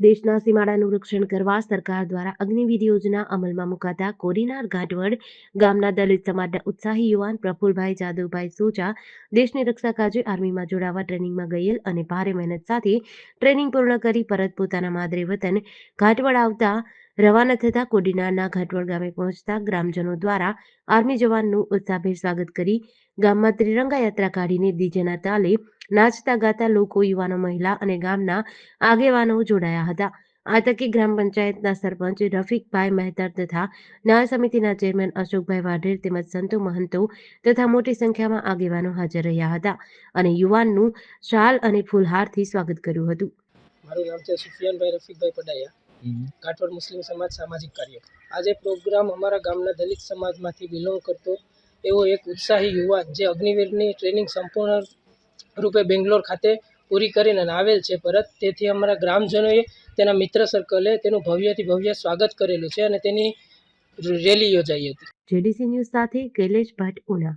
દેશના સીમાડાનું રક્ષણ કરવા સરકાર દ્વારા અગ્નિવિધિ યોજના અમલમાં મુકાતા કોરીનાર ઘાટવડ ગામના દલિત સમાજના ઉત્સાહી યુવાન પ્રફુલભાઈ જાદવભાઈ સોચા દેશની રક્ષા કાજે આર્મીમાં જોડાવા ટ્રેનિંગમાં ગયેલ અને ભારે મહેનત સાથે ટ્રેનિંગ પૂર્ણ કરી પરત પોતાના માદરે વતન ઘાટવડ આવતા રવાના થતા કોડીનારના ઘાટવડ ગામે પહોંચતા ગ્રામજનો દ્વારા આર્મી જવાનનું ઉત્સાહભેર સ્વાગત કરી ગામમાં ત્રિરંગા યાત્રા કાઢીને ડીજેના તાલે નાચતા ગાતા લોકો, યુવાનો, મહિલા અને ગામના આગેવાનો જોડાયા હતા. આ તકે ગ્રામ પંચાયતના સરપંચ રફીકભાઈ મહેતર તથા ન્યાય સમિતિના ચેરમેન અશોકભાઈ વાઢેર તેમજ સંતો મહંતો તથા મોટી સંખ્યામાં આગેવાનો હાજર રહ્યા હતા અને યુવાનનું શાલ અને ફૂલહારથી સ્વાગત કર્યું હતું. મારું નામ છે સુફિયાનભાઈ રફીકભાઈ પડાયા. કાઠોડ મુસ્લિમ સમાજ સામાજિક કાર્ય. આજે પ્રોગ્રામ અમારા ગામના દલિત સમાજમાંથી બિલોંગ કરતો એવો એક ઉત્સાહી યુવાન જે અગ્નિવીરની ટ્રેનિંગ સંપૂર્ણ રૂપે બેંગ્લોર ખાતે પૂરી કરીને આવેલ છે. પરત તેથી અમારા ગ્રામજનોએ તેના મિત્ર સર્કલે તેનું ભવ્યથી ભવ્ય સ્વાગત કરેલું છે અને તેની રેલી યોજાઈ હતી. જેડીસી ન્યૂઝ સાથે કૈલેશ ભટ્ટ ઉના.